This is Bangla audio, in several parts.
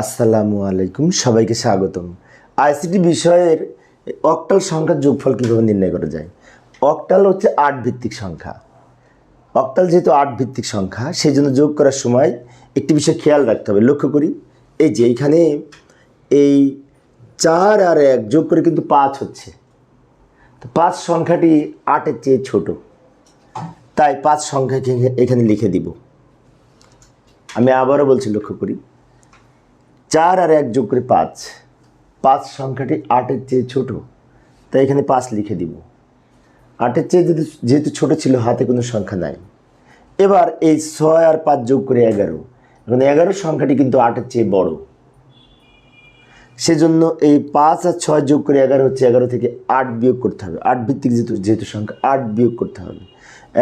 আসসালামু আলাইকুম, সবাইকে স্বাগতম। আইসিটি বিষয়ের অক্টাল সংখ্যার যোগফল কীভাবে নির্ণয় করা যায়? অক্টাল হচ্ছে আট ভিত্তিক সংখ্যা। অক্টাল যেহেতু আট ভিত্তিক সংখ্যা, সেই জন্য যোগ করার সময় একটি বিষয় খেয়াল রাখতে হবে। লক্ষ্য করি, এই যে এইখানে এই চার আর এক যোগ করে কিন্তু পাঁচ হচ্ছে। তো পাঁচ সংখ্যাটি আটের চেয়ে ছোট। তাই পাঁচ সংখ্যাকে এখানে লিখে দিব। আমি আবারও বলছি, লক্ষ্য করি চার আর এক যোগ করে পাঁচ। পাঁচ সংখ্যাটি আটের চেয়ে ছোট, তাই এখানে পাঁচ লিখে দিব। আটের চেয়ে যদি যেহেতু ছোট ছিল, হাতে কোনো সংখ্যা নাই। এবার এই ছয় আর পাঁচ যোগ করে এগারো। এখন এগারো সংখ্যাটি কিন্তু আটের চেয়ে বড়। সেজন্য এই পাঁচ আর ছয় যোগ করে এগারো হচ্ছে এগারো থেকে আট বিয়োগ করতে হবে। আট ভিত্তিক যেহেতু যেহেতু সংখ্যা, আট বিয়োগ করতে হবে।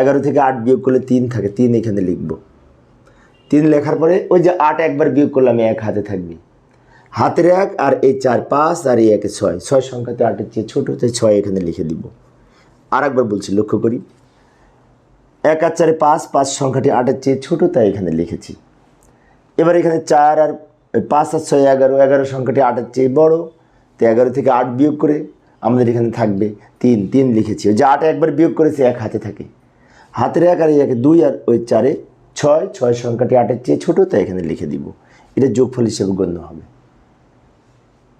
এগারো থেকে আট বিয়োগ করলে তিন থাকে, তিন এখানে লিখব। তিন লেখার পরে ওই যে আট একবার বিয়োগ করলাম এক হাতে থাকবে। হাতের এক আর এই চার পাঁচ আর এই একে ছয়। ছয় সংখ্যাতে আটের চেয়ে ছোটো তাই ছয় এখানে লিখে দিব। আর একবার বলছি, লক্ষ্য করি। এক আর চারে পাঁচ পাঁচ সংখ্যাটি আটের চেয়ে ছোটো, তাই এখানে লিখেছি। এবার এখানে চার আর পাঁচ আর ছয় এগারো এগারো সংখ্যাটি আটের চেয়ে বড়, তো এগারো থেকে আট বিয়োগ করে আমাদের এখানে থাকবে তিন। তিন লিখেছি। ওই যে আট একবার বিয়োগ করেছে, এক হাতে থাকে। হাতের এক আর একে দুই আর ওই চারে ছয় ছয় সংখ্যাটি আটের চেয়ে ছোটো, তাই এখানে লিখে দিব। এটা যোগফল হিসেবে গণ্য হবে।